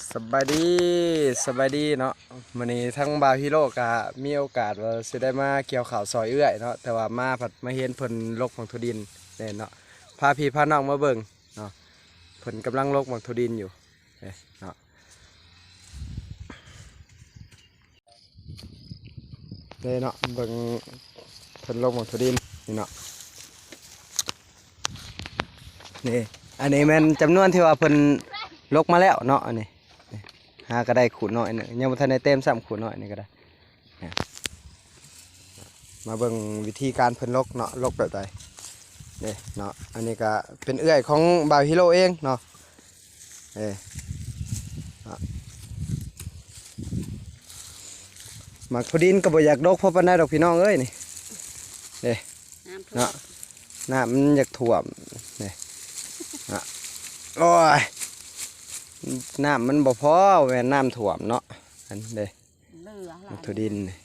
สบายดีสบายดีเนาะวันนี้ทั้งบาวฮิโร่กะมีโอกาสว่าสิได้มาเกี่ยวข่าวซอยเอื้อยเนาะแต่ว่ามาผัดมาเห็นเพิ่นลกของทุดินเนี่ยเนาะพาพี่พาน้องมาเบิ่งเนาะเพิ่นกำลังลกของทุดินอยู่เนี่ยเนาะเลยเนาะเบิ่งเพิ่นลกของทุดินนี่เนาะนี่อันนี้มันจำนวนที่ว่าเพิ่นลกมาแล้วเนาะอันนี้ หาก็ได้ขูดหน่อยหนึงยังบ่ทันได้เต็มซ้ำขูดหน่อยนี่ก็ได้เนี่ยมาเบิ่งวิธีการเพิ่นลกเนาะลกแบบใดนี่เนาะอันนี้ก็เป็นเอื้อยของบ่าวฮิโร่เองเนาะเอ้เนาะหมักพอดินก็บ่อยากดกเพราะปานใดดอกพี่น้องเอ้ยนี่น้ำท่วเนาะมน้ำมันอยากท่วมนี่เนาะโอ้ย น้ำมันบ่พอแม่นน้ำท่วมเนาะอันเด้เหลือหลามัยกทุดินนี่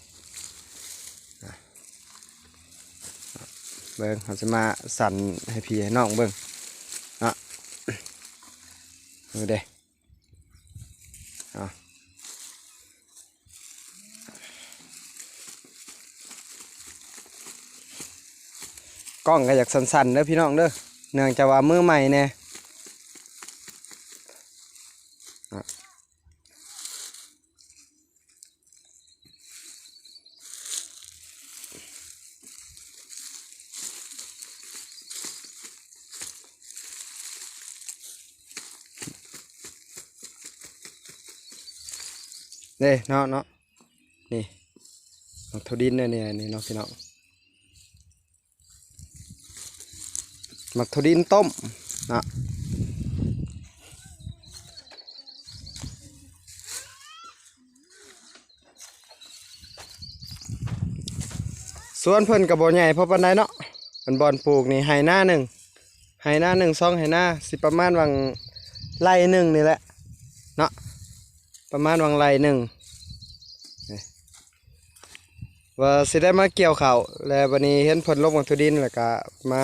นะเบิ่งเขาจะมาสั่นให้พี่ให้น้องเบิ่งเนาะดูเด้เอากล้องก็อยากสั่นๆเด้อพี่น้องเด้อเนื่องจากว่ามือใหม่เนี่ย เด้เนาะเนาะนี่มักทดินเนี่ยเนี่ยนี่นกพี่น้องมักทดินต้มนะส่วนเพิ่นกับบ่ใหญ่พราะปานใดเนาะเป็นบอนปลูกนี่ไห้หน้าหนึ่งไห้หน้าหนึ่งซองไห้หน้าสิประมาณวังไร่หนึ่งนี่แหละ ประมาณวังไรหนึ่งว่าสิได้มาเกี่ยวเขาแล้ววันนี้เห็นผลลบของทุดินแล้วก็มา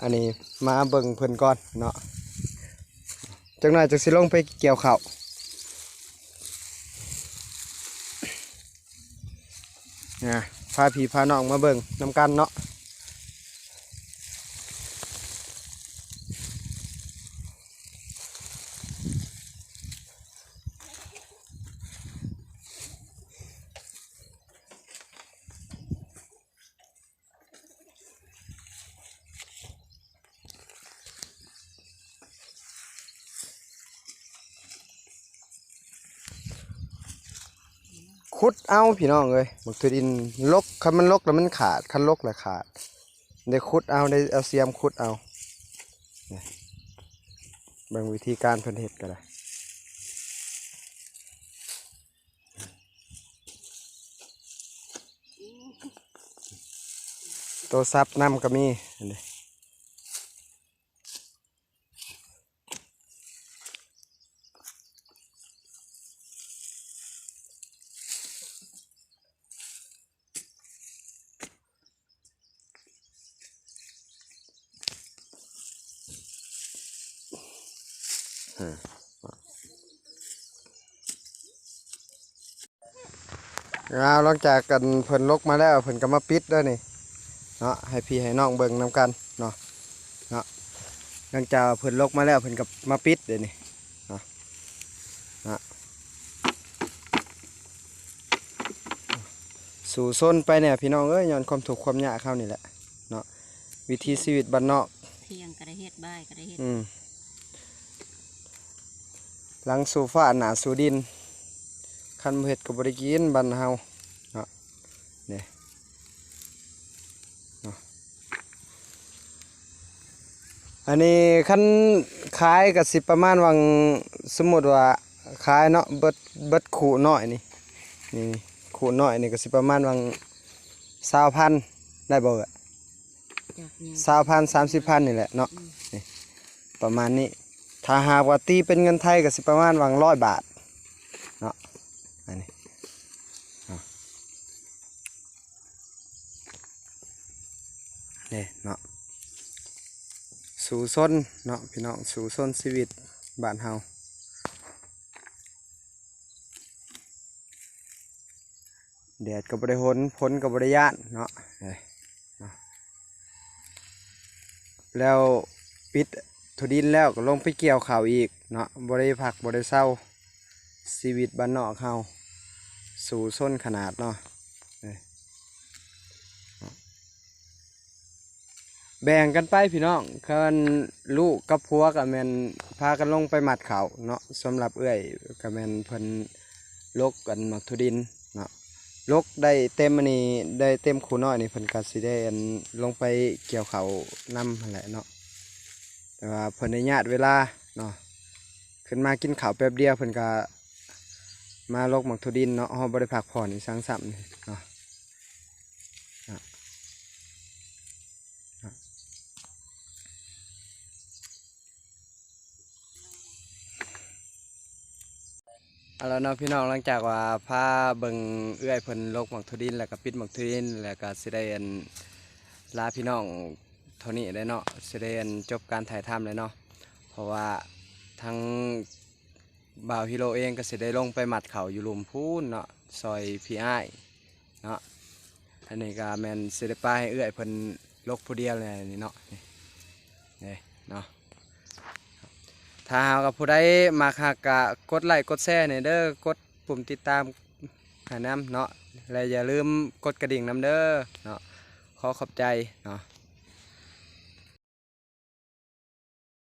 อันนี้มาเบิ่งเพิ่นก่อนเนาะจังหน่อยจะสิลงไปเกี่ยวเขาวนะพาพี่พาน้องมาเบิ่งนำกันเนาะ ขุดเอาพี่น้องเลยบักทุดินลกคันมันลกแล้วมันขาดคันลกแล้วขาดได้ขุดเอาได้เอาเสียมขุดเอาบิ่งวิธีการเพิ่นเฮ็ดก็ได้ตัวซับน้ำก็มีอันนี้ เอาหลังจากกันเพิ่นลกมาแล้วเพิ่นก็มาปิดด้วยนี่เนาะให้พี่ให้น้องเบิ่งนํกันเนาะเนาะหลังจากเพิ่นลกมาแล้วเพิ่นก็มาปิดเดี๋ยวนี้เนาะเนาะสู่ส้นไปเนี่ยพี่น้องเอ้ยย้อนความถูกข์ความยากเข้านี่แหละเนาะวิถีชีวิตบ้านนอกเที่ยงก็ได้เฮ็ดบ่ายก็ได้เฮ็ดอืม หลังสู่ฟ้าหนาสู่ดิน คันบ่เห็ดกับบริกินบันเฮาเนาะเนี่ยเนาะอันนี้คันขายกับสิประมาณวังสมมติว่าขายเนาะเบิดเบิดขู่น้อยนี่นี่ขู่น้อยนี่ก็สิประมาณวังสาวพันได้บ่เอ่ยจากเนี่ยสาวพันสามสิบพันนี่แหละเนาะนี่ประมาณนี้ ถ้าหากว่าตีเป็นเงินไทยก็สิประมาณวังร้อยบาทเนาะอันนี้เนี่ยเนาะสู่ซนเนาะพี่น้องสู่ซนชีวิตบ้านเฮาแดดกับบริหนพ้นกับบริยานเนาะแล้วปิด ทุดินแล้วก็ลงไปเกี่ยวข้าวอีกเนาะบ่ได้พักบ่ได้เศร้าชีวิตบ้านนอกเฮาสู่ส้นขนาดเนาะแบ่งกันไปพี่น้องคันลูกกับผัวก็แมนพากันลงไปหมัดข้าวเนาะสำหรับเอื้อยก็แมนเพิ่นลกกันหมักทุดินเนาะลกได้เต็มอันนี้ได้เต็มคูน้อยนี่เพิ่นก็สิได้อันลงไปเกี่ยวเขาวนำหั่นแหละเนาะ แต่ว่าเพิ่นได้ญาติเวลาเนาะขึ้นมากินข้าวแป๊บเดียวเพิ่นก็มาลกหมักทุดินเนาะเฮาบ่ได้พักผ่อนอีกสังสรรค์เนาะเอาแล้วเนาะพี่น้องหลังจากว่าพาเบิงเอื้อยเพิ่นลกหมักทุดิน แล้วก็ปิดหมักทุดิน แล้วก็สิได้ลาพี่น้อง เท่านี้ได้เนาะเสิได้อันจบการถ่ายทำเลยเนาะเพราะว่าทั้งบ่าวฮิโรเองก็เสิได้ลงไปหมัดเขาอยู่ลุมพูนเนาะซอยพี่อ้ายเนาะอันนี้ก็แม่นสิได้ป้าให้เอื้อยเพิ่นลกผู้เดียวเลยนี่เนาะนี่เนาะถ้าหากว่าผู้ใดมาหากะกดไลค์กดแชร์เนี่ยเด้อกดปุ่มติดตามห้น้ำเนาะและอย่าลืมกดกระดิ่งน้ำเด้อเนาะขอขอบใจเนาะ